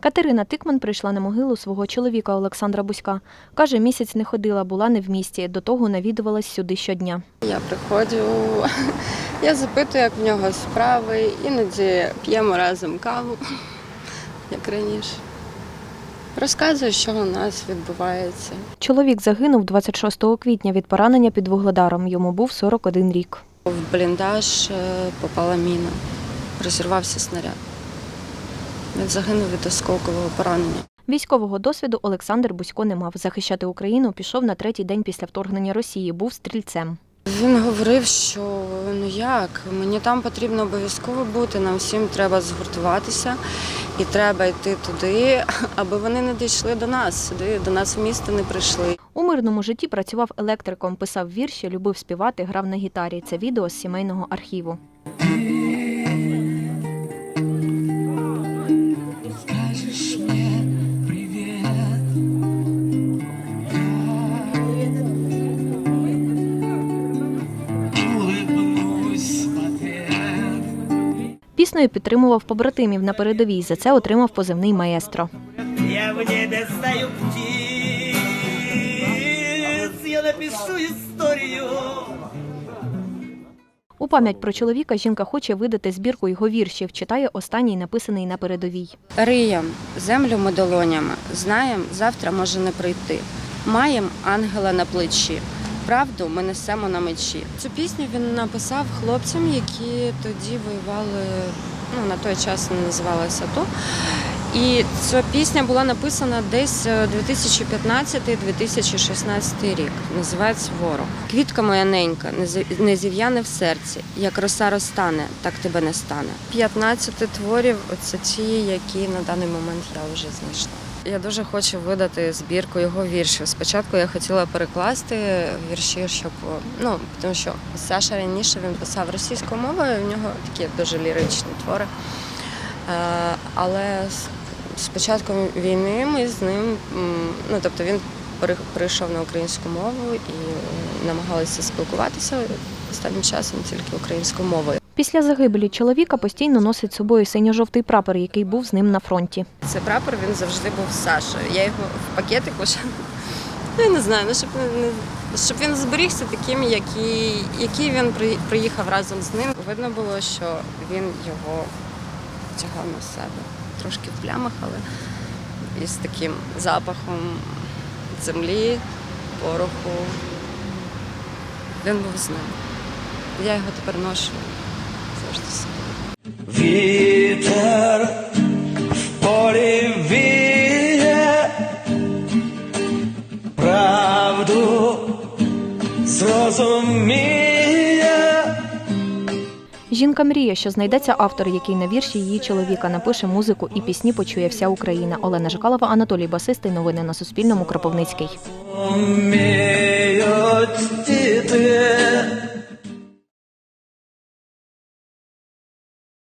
Катерина Тикман прийшла на могилу свого чоловіка Олександра Буська. Каже, місяць не ходила, була не в місті. До того навідувалась сюди щодня. Я приходжу, я запитую, як в нього справи, іноді п'ємо разом каву, як раніше. Розказую, що у нас відбувається. Чоловік загинув 26 квітня від поранення під Вугледаром. Йому був 41 рік. В бліндаж е, попала міна, розірвався снаряд. Він загинув від осколкового поранення. Військового досвіду Олександр Бусько не мав. Захищати Україну пішов на третій день після вторгнення Росії. Був стрільцем. Він говорив, що ну як, мені там потрібно обов'язково бути, нам всім треба згуртуватися і треба йти туди, аби вони не дійшли до нас, сюди, до нас в місто не прийшли. У мирному житті працював електриком, писав вірші, любив співати, грав на гітарі. Це відео з сімейного архіву. Піснею підтримував побратимів на передовій. За це отримав позивний маестро. Я в небе стаю птиц, я напишу историю. У пам'ять про чоловіка жінка хоче видати збірку його віршів. Читає останній написаний на передовій. Риєм, землю ми долонями, знаєм, завтра може не прийти. Маєм ангела на плечі. Правду ми несемо на мечі. Цю пісню він написав хлопцям, які тоді воювали. Ну на той час не називалося АТО. І ця пісня була написана десь е, 2015-2016 рік. Називається Ворог. Квітка моя ненька, не зі- не зів'яне в серці. Як роса розтане, так тебе не стане. 15 творів це ті, які на даний момент я вже знайшла. Я дуже хочу видати збірку його віршів. Спочатку я хотіла перекласти вірші, щоб ну тому що Саша раніше він писав російською мовою. В нього такі дуже ліричні твори. Е, Але з- початком війни ми з ним, ну тобто він прийшов на українську мову і намагалися спілкуватися останнім часом тільки українською мовою. Після загибелі чоловіка постійно носить з собою синьо-жовтий прапор, який був з ним на фронті. Цей прапор він завжди був з Сашою. Я його в пакетику ще ну, я не знаю, ну щоб щоб він зберігся таким, який, який він приїхав разом з ним. Видно було, що він його тягав на себе. Трошки в плямах, але із таким запахом землі, пороху. Він був з ним. Я його тепер ношу з. Вітер в полі віє, правду зрозуміє. Жінка мріє, що знайдеться автор, який на вірші її чоловіка напише музику і пісні почує вся Україна. Олена Жикалова, Анатолій Басистий. Новини на Суспільному. Кропивницький.